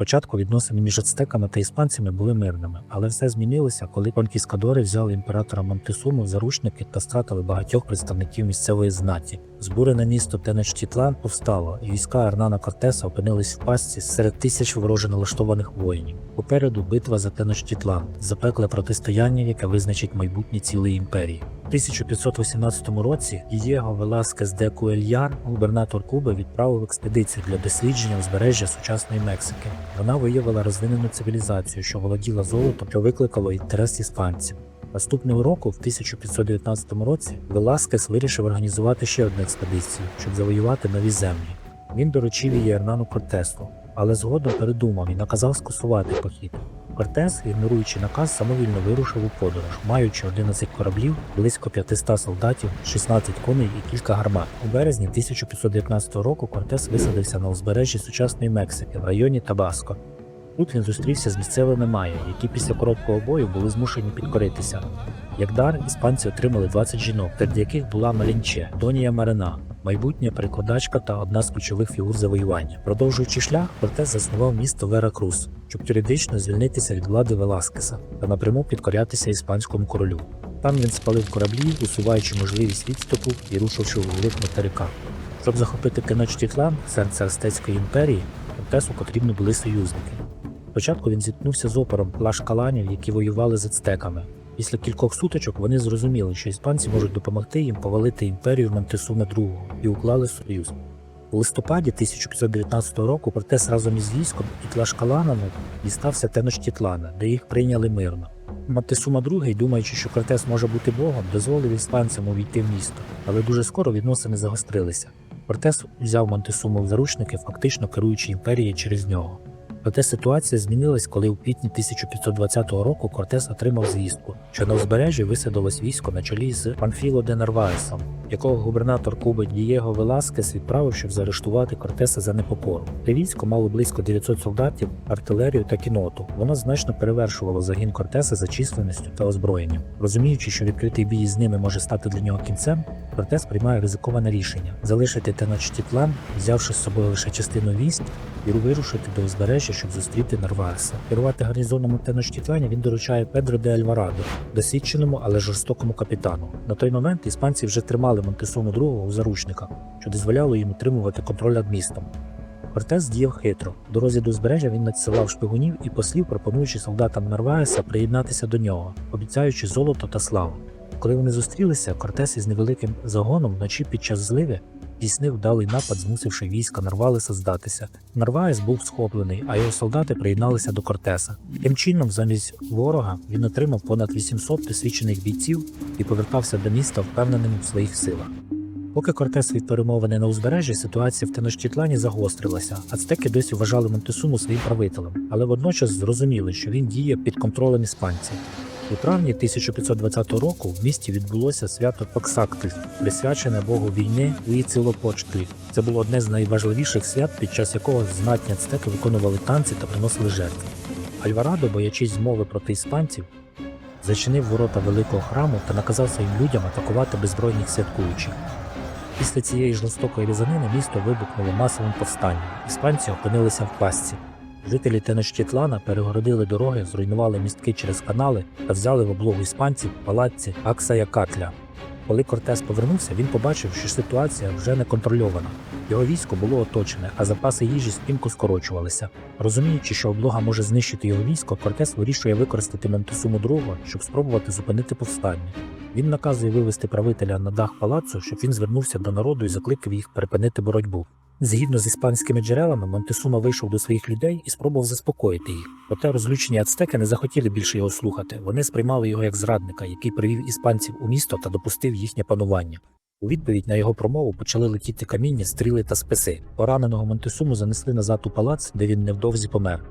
Спочатку відносини між ацтеками та іспанцями були мирними, але все змінилося, коли конкіскадори взяли імператора Монтесуму в заручники та стратили багатьох представників місцевої знаті. Збурене місто Тенечтітлан повстало, і війська Ернана Кортеса опинились в пастці серед тисяч вороже налаштованих воїнів. Попереду битва за Теночтітлан, запекле протистояння, яке визначить майбутнє цілої імперії. У 1518 році Дієго Веласкес де Куельяр, губернатор Куби, відправив експедицію для дослідження узбережжя сучасної Мексики. Вона виявила розвинену цивілізацію, що володіла золотом, що викликало інтерес іспанців. Наступного року, в 1519 році, Веласкес вирішив організувати ще одну експедицію, щоб завоювати нові землі. Він доручив її Ернану Кортесу, але згодом передумав і наказав скасувати похід. Кортес, ігноруючи наказ, самовільно вирушив у подорож, маючи 11 кораблів, близько 500 солдатів, 16 коней і кілька гармат. У березні 1519 року Кортес висадився на узбережжі сучасної Мексики в районі Табаско. Тут він зустрівся з місцевими майя, які після короткого бою були змушені підкоритися. Як дар, іспанці отримали 20 жінок, серед яких була Малінче, Донія Марина, майбутня перекладачка та одна з ключових фігур завоювання. Продовжуючи шлях, Кортес заснував місто Веракрус, щоб юридично звільнитися від влади Веласкеса та напряму підкорятися іспанському королю. Там він спалив кораблі, усуваючи можливість відступу і рушивши у глиб материка. Щоб захопити Теночтітлан, серце Астецької імперії, Кортесу потрібні були союзники. Спочатку він зіткнувся з опором плашкаланів, які воювали з ацтеками. Після кількох сутичок вони зрозуміли, що іспанці можуть допомогти їм повалити імперію Монтесума II і уклали союз. У листопаді 1519 року Кортес разом із військом і тлашкаланами дістався Теночтітлана, де їх прийняли мирно. Монтесума II, думаючи, що Кортес може бути богом, дозволив іспанцям увійти в місто, але дуже скоро відносини загострилися. Кортес взяв Монтесуму в заручники, фактично керуючи імперією через нього. Проте ситуація змінилась, коли у квітні 1520 року Кортес отримав звістку, що на узбережжі висадилось військо на чолі з Панфіло де Нарваесом, якого губернатор Куби Дієго Веласкес відправив, щоб заарештувати Кортеса за непокору. Те військо мало близько 900 солдатів, артилерію та кіноту. Воно значно перевершувало загін Кортеса за численністю та озброєнням. Розуміючи, що відкритий бій з ними може стати для нього кінцем, Кортес приймає ризиковане рішення залишити Теночтітлан, взявши з собою лише частину військ і вирушити до узбережжя, щоб зустріти Нарваеса. Керувати гарнізоном у Теночтітлані він доручає Педро де Альварадо, досвідченому, але жорстокому капітану. На той момент іспанці вже тримали Монтесону II у заручниках, що дозволяло їм утримувати контроль над містом. Кортес діяв хитро. До узбережжя він надсилав шпигунів і послів, пропонуючи солдатам Нарваеса приєднатися до нього, обіцяючи золото та славу. Коли вони зустрілися, Кортес із невеликим загоном вночі під час зливи здійснив вдалий напад, змусивши війська Нарвалеса здатися. Нарваес був схоплений, а його солдати приєдналися до Кортеса. Тим чином, замість ворога він отримав понад 800 досвідчених бійців і повертався до міста впевненим у своїх силах. Поки Кортес вів перемовини на узбережжі, ситуація в Теночтітлані загострилася. Ацтеки досі вважали Монтесуму своїм правителем, але водночас зрозуміли, що він діє під контролем іспанців. У травні 1520 року в місті відбулося свято Паксактель, присвячене Богу війни Уїцилопочтлі. Це було одне з найважливіших свят, під час якого знатні ацтеки виконували танці та приносили жертви. Альварадо, боячись змови проти іспанців, зачинив ворота великого храму та наказав своїм людям атакувати беззбройних святкуючих. Після цієї жорстокої різанини місто вибухнуло масовим повстанням. Іспанці опинилися в пастці. Жителі Теночтітлана перегородили дороги, зруйнували містки через канали та взяли в облогу іспанців палаці Аксая Катля. Коли Кортес повернувся, він побачив, що ситуація вже не контрольована. Його військо було оточене, а запаси їжі стрімко скорочувалися. Розуміючи, що облога може знищити його військо, Кортес вирішує використати Ментесуму II, щоб спробувати зупинити повстання. Він наказує вивести правителя на дах палацу, щоб він звернувся до народу і закликав їх припинити боротьбу. Згідно з іспанськими джерелами, Монтесума вийшов до своїх людей і спробував заспокоїти їх. Проте розлючені ацтеки не захотіли більше його слухати. Вони сприймали його як зрадника, який привів іспанців у місто та допустив їхнє панування. У відповідь на його промову почали летіти каміння, стріли та списи. Пораненого Монтесуму занесли назад у палац, де він невдовзі помер.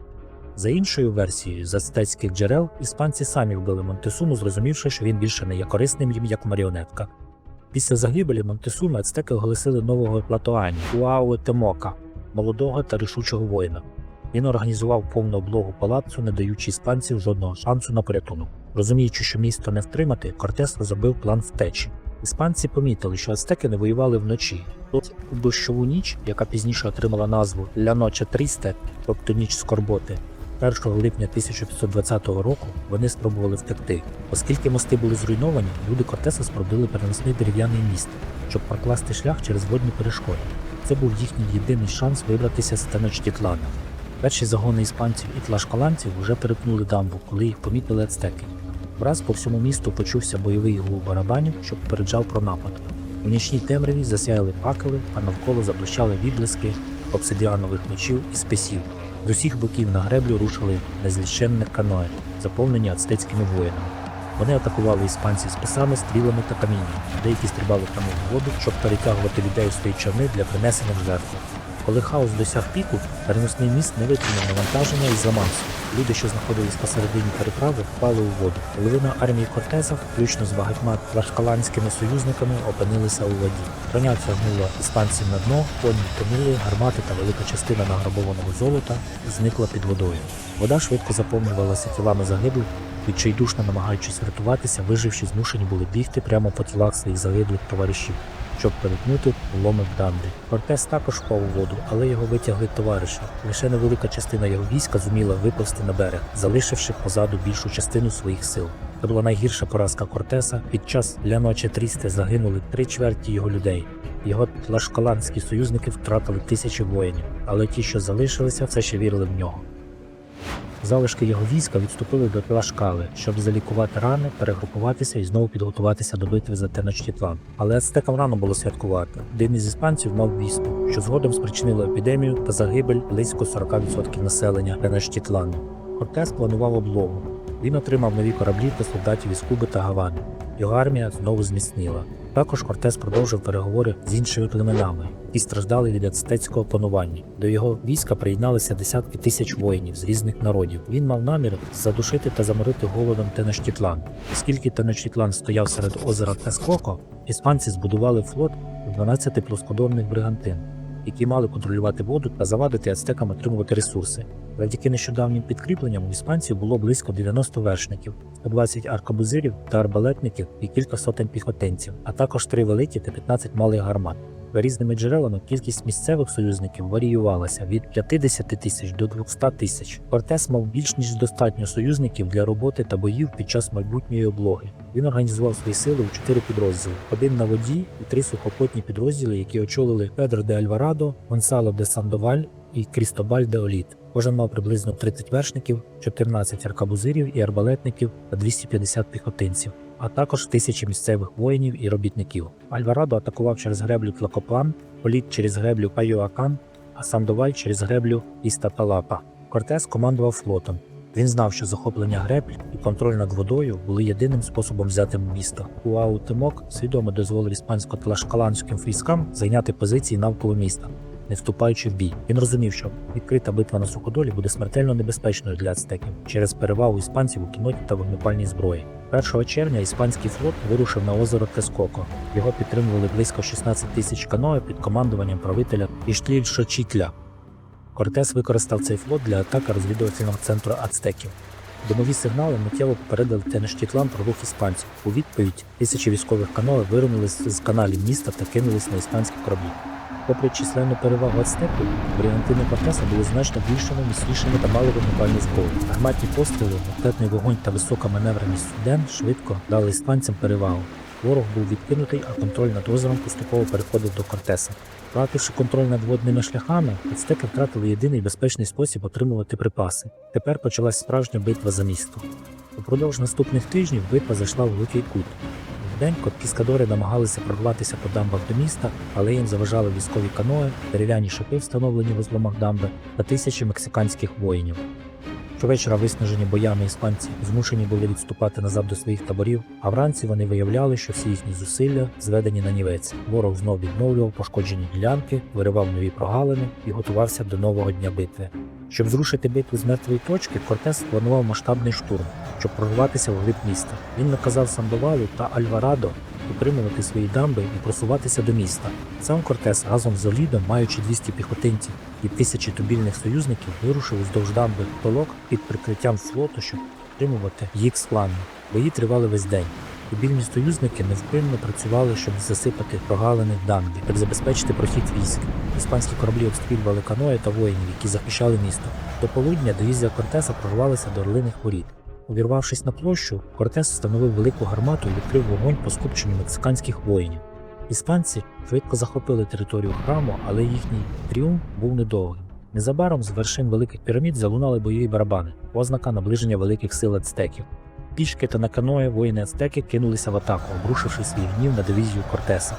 За іншою версією, з ацтецьких джерел, іспанці самі вбили Монтесуму, зрозумівши, що він більше не є корисним їм як маріонетка. Після загибелі Монтесуми ацтеки оголосили нового Платоані Уау Темока, молодого та рішучого воїна. Він організував повну облогу палацу, не даючи іспанців жодного шансу на порятунок. Розуміючи, що місто не втримати, Кортес розробив план втечі. Іспанці помітили, що ацтеки не воювали вночі. Тут у дощову ніч, яка пізніше отримала назву Ля Ноче Трісте, тобто ніч скорботи, 1 липня 1520 року вони спробували втекти. Оскільки мости були зруйновані, люди Кортеса спробували переносний дерев'яний міст, щоб прокласти шлях через водні перешкоди. Це був їхній єдиний шанс вибратися з Теночтітлана. Перші загони іспанців і тлашкаланців вже перетнули дамбу, коли їх помітили ацтеки. Враз по всьому місту почувся бойовий гул барабанів, що попереджав про напад. У нічній темряві засяяли факели, а навколо заблищали відблиски обсидіанових мечів і списів. З усіх боків на греблю рушили незліченне каное, заповнені ацтецькими воїнами. Вони атакували іспанців списами, стрілами та камінням. Деякі стрибали прямо в воду, щоб перетягувати людей у свої човни для принесення в жертву. Коли хаос досяг піку, переносний міст не витримав навантаження і зламався. Люди, що знаходились посередині переправи, впали у воду. Половина армії Кортеза, включно з багатьма тлашкаланськими союзниками, опинилися у воді. Броня тягнула іспанців на дно, коні тонули, гармати та велика частина награбованого золота зникла під водою. Вода швидко заповнювалася тілами загиблих, відчайдушно намагаючись врятуватися, виживши, змушені були бігти прямо по тілах своїх загиблих товаришів, щоб перетнути ломи в дамбі. Кортес також впав у воду, але його витягли товариші. Лише невелика частина його війська зуміла виповзти на берег, залишивши позаду більшу частину своїх сил. Це була найгірша поразка Кортеса. Під час Ля Ноче Трісте загинули три чверті його людей. Його тлашкаланські союзники втратили тисячі воїнів, але ті, що залишилися, все ще вірили в нього. Залишки його війська відступили до Тлашкали, щоб залікувати рани, перегрупуватися і знову підготуватися до битви за Теночтітлан. Але ацтекам рано було святкувати. Один із іспанців мав вісту, що згодом спричинило епідемію та загибель близько 40% населення Теночтітлану. Кортес планував облогу. Він отримав нові кораблі та солдатів із Куби та Гавани. Його армія знову зміцніла. Також Кортес продовжив переговори з іншими племенами, які страждали від ацтецького панування. До його війська приєдналися десятки тисяч воїнів з різних народів. Він мав намір задушити та заморити голодом Теночтітлан. Оскільки Теночтітлан стояв серед озера Тескоко, іспанці збудували флот з 12 плоскодонних бригантин, які мали контролювати воду та завадити ацтекам отримувати ресурси. Завдяки нещодавнім підкріпленням у іспанців було близько 90 вершників, 120 аркабузирів та арбалетників і кілька сотень піхотинців, а також три великі та 15 малих гармат. За різними джерелами кількість місцевих союзників варіювалася від 50 тисяч до 200 тисяч. Кортес мав більш ніж достатньо союзників для роботи та боїв під час майбутньої облоги. Він організував свої сили у чотири підрозділи: один на воді і три сухопутні підрозділи, які очолили Педро де Альварадо, Гонсало де Сандоваль і Крістобаль де Оліт. Кожен мав приблизно 30 вершників, 14 аркабузирів і арбалетників та 250 піхотинців, а також тисячі місцевих воїнів і робітників. Альварадо атакував через греблю Тлакоплан, Політ через греблю Пайоакан, а Сандоваль через греблю Істапалапа. Кортес командував флотом. Він знав, що захоплення гребль і контроль над водою були єдиним способом взяти місто. Уаутемок свідомо дозволив іспансько-тлашкаланським військам зайняти позиції навколо міста, не вступаючи в бій. Він розумів, що відкрита битва на суходолі буде смертельно небезпечною для ацтеків через перевагу іспанців у кіноті та вогнепальній зброї. 1 червня іспанський флот вирушив на озеро Тескоко. Його підтримували близько 16 тисяч каноe під командуванням правителя Іштіль Шочітля. Кортес використав цей флот для атаки розвідувального центру ацтеків. Домові сигнали миттєво попередили Тенештітлан про рух іспанців. У відповідь тисячі військових каноe виринулись з каналів міста та кинулись на іспанські кораблі. Попри численну перевагу ацтеків, бригантини Кортеса були значно більшими, міцнішими та мали вогнепальні зброї. Гарматні постріли, ракетний вогонь та висока маневреність суден швидко дали іспанцям перевагу. Ворог був відкинутий, а контроль над озером поступово переходив до Кортеса. Втративши контроль над водними шляхами, ацтеки втратили єдиний безпечний спосіб отримувати припаси. Тепер почалась справжня битва за місто. Упродовж наступних тижнів битва зайшла в глухий кут. Вдень кіскадори намагалися прорватися по дамбах до міста, але їм заважали військові каное, дерев'яні шипи, встановлені в зломах дамби, та тисячі мексиканських воїнів. Щовечора виснажені боями іспанці змушені були відступати назад до своїх таборів, а вранці вони виявляли, що всі їхні зусилля зведені на нівець. Ворог знов відновлював пошкоджені ділянки, виривав нові прогалини і готувався до нового дня битви. Щоб зрушити битву з мертвої точки, Кортес планував масштабний штурм, щоб прорватися в глиб міста. Він наказав Сандовалу та Альварадо утримувати свої дамби і просуватися до міста. Сам Кортес разом з Олідом, маючи 200 піхотинців і тисячі тубільних союзників, вирушив уздовж дамби Толок під прикриттям флоту, щоб утримувати їх з плану. Бої тривали весь день. Мобільні союзники невпинно працювали, щоб засипати прогалини дамбі, щоб забезпечити прохід військ. Іспанські кораблі обстрілювали каної та воїнів, які захищали місто. До полудня дивізія Кортеса прорвалася до Орлиних воріт. Увірвавшись на площу, Кортес встановив велику гармату і відкрив вогонь по скупченню мексиканських воїнів. Іспанці швидко захопили територію храму, але їхній тріумф був недовгим. Незабаром з вершин великих пірамід залунали бойові барабани, ознака наближення великих сил ацтеків. Пішки та на каное воїни ацтеки кинулися в атаку, обрушивши свій гнів на дивізію Кортеса.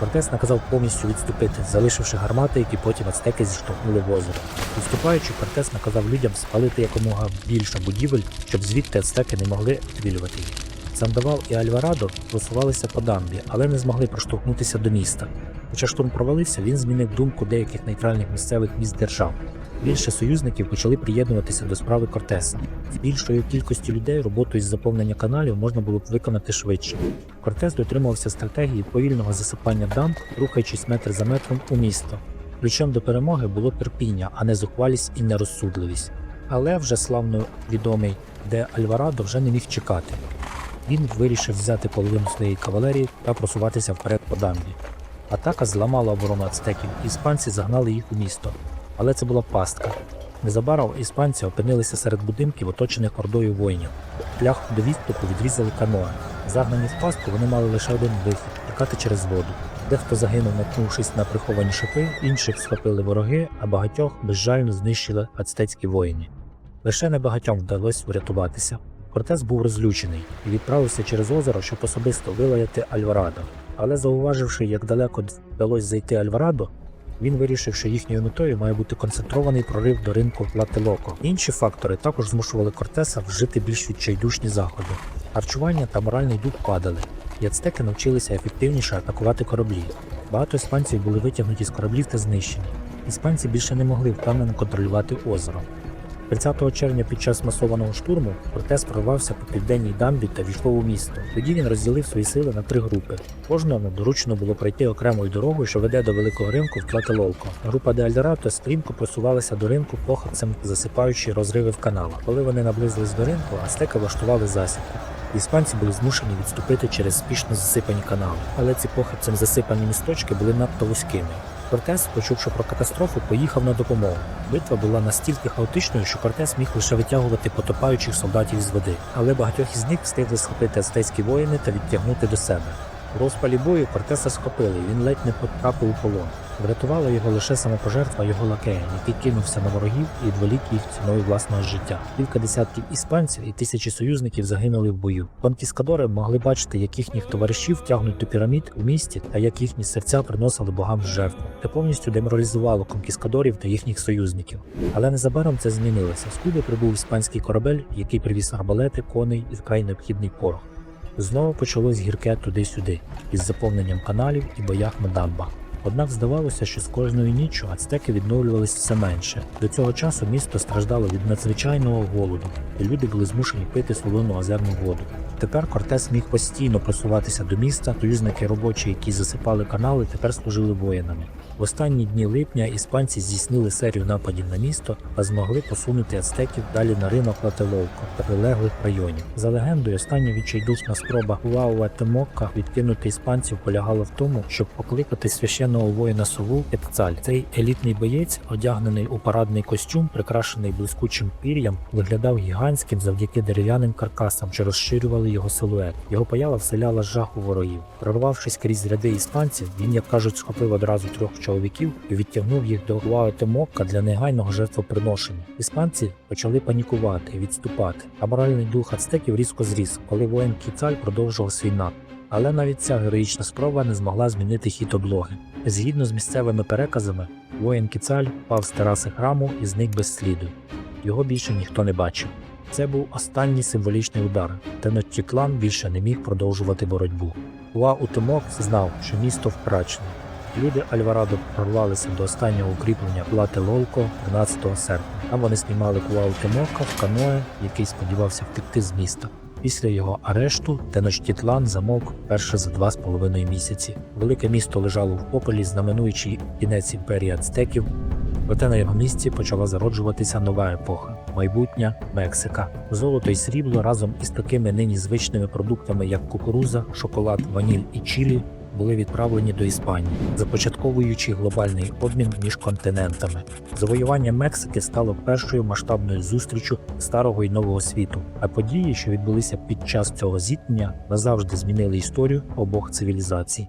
Кортес наказав повністю відступити, залишивши гармати, які потім ацтеки зіштовхнули в озеро. Відступаючи, Кортес наказав людям спалити якомога більше будівель, щоб звідти ацтеки не могли обстрілювати їх. Сандавал і Альварадо просувалися по дамбі, але не змогли проштовхнутися до міста. Хоча штурм провалився, він змінив думку деяких нейтральних місцевих міст держав. Більше союзників почали приєднуватися до справи Кортеса. З більшою кількістю людей роботу із заповнення каналів можна було б виконати швидше. Кортес дотримувався стратегії повільного засипання дамб, рухаючись метр за метром у місто. Ключем до перемоги було терпіння, а не зухвалість і нерозсудливість. Але вже славно відомий, де Альварадо вже не міг чекати. Він вирішив взяти половину своєї кавалерії та просуватися вперед по дамбі. Атака зламала оборону ацтеків, і іспанці загнали їх у місто. Але це була пастка. Незабаром іспанці опинилися серед будинків, оточених ордою воїнів. Шлях до відступу відрізали каноe. Загнані в пастку вони мали лише один вихід тікати через воду. Дехто загинув, наткнувшись на приховані шипи, інших схопили вороги, а багатьох безжально знищили ацтецькі воїни. Лише небагатьом вдалося врятуватися. Кортес був розлючений і відправився через озеро, щоб особисто вилаяти Альварадо. Але зауваживши, як далеко вдалося зайти Альварадо, він вирішив, що їхньою метою має бути концентрований прорив до ринку латилоко. Інші фактори також змушували Кортеса вжити більш відчайдушні заходи. Харчування та моральний дух падали, Яцтеки навчилися ефективніше атакувати кораблі. Багато іспанців були витягнуті з кораблів та знищені. Іспанці більше не могли впевнено контролювати озеро. 30 червня під час масованого штурму Кортес прорвався по південній дамбі та війшов у місто. Тоді він розділив свої сили на три групи. Кожному доручено було пройти окремою дорогою, що веде до великого ринку в Тлателолко. Група де Альдорадо стрімко просувалася до ринку походцем, засипаючи розриви в каналах. Коли вони наблизились до ринку, астеки влаштували засідку. Іспанці були змушені відступити через спішно засипані канали, але ці походцем засипані місточки були надто вузькими. Кортес, почувши про катастрофу, поїхав на допомогу. Битва була настільки хаотичною, що Кортес міг лише витягувати потопаючих солдатів з води, але багатьох із них встигли схопити ацтецькі воїни та відтягнути до себе. У розпалі бою Кортеса схопили, він ледь не потрапив у полон. Врятувала його лише самопожертва його лакея, який кинувся на ворогів і відволік їх ціною власного життя. Кілька десятків іспанців і тисячі союзників загинули в бою. Конкіскадори могли бачити, як їхніх товаришів тягнуть до пірамід у місті, та як їхні серця приносили богам жертву. Це повністю деморалізувало конкіскадорів та їхніх союзників. Але незабаром це змінилося. З Куби прибув іспанський корабель, який привіз арбалети, коней і вкрай необхідний порох. Знову почалось гірке туди-сюди, із заповненням каналів і боях на дамбах. Однак здавалося, що з кожною ніччю ацтеки відновлювалися все менше. До цього часу місто страждало від надзвичайного голоду, і люди були змушені пити солону озерну воду. Тепер Кортес міг постійно просуватися до міста. Союзники робочі, які засипали канали, тепер служили воїнами. В останні дні липня іспанці здійснили серію нападів на місто та змогли посунути ацтеків далі на ринок Лателовко та прилеглих районів. За легендою, остання відчайдушна спроба Хуауа Темокка відкинути іспанців полягала в тому, щоб покликати священного воїна сову Кетцаль. Цей елітний боєць, одягнений у парадний костюм, прикрашений блискучим пір'ям, виглядав гігантським завдяки дерев'яним каркасам, що розширювали його силует. Його поява вселяла жах у ворогів. Прорвавшись крізь ряди іспанців, він, як кажуть, схопив одразу трьох чоловіків і відтягнув їх до Гуаотемокка для негайного жертвоприношення. Іспанці почали панікувати відступати, а моральний дух ацтеків різко зріс, коли воїн Кіцаль продовжував свій напад. Але навіть ця героїчна спроба не змогла змінити хід облоги. Згідно з місцевими переказами, воїн Кіцаль впав з тераси храму і зник без сліду. Його більше ніхто не бачив. Це був останній символічний удар. Теночтітлан більше не міг продовжувати боротьбу. Уа Утемок знав, що місто втрачене. Люди Альварадо прорвалися до останнього укріплення Плати Лолко 13 серпня. Там вони спіймали Куау Тимока в каное, який сподівався втекти з міста. Після його арешту Теночтітлан замовк перше за два з половиною місяці. Велике місто лежало в попелі, знаменуючи кінець імперії ацтеків, проте на його місці почала зароджуватися нова епоха. майбутня Мексика. Золото і срібло разом із такими нині звичними продуктами, як кукуруза, шоколад, ваніль і чілі, були відправлені до Іспанії, започатковуючи глобальний обмін між континентами. Завоювання Мексики стало першою масштабною зустрічю старого і нового світу. А події, що відбулися під час цього зіткнення, назавжди змінили історію обох цивілізацій.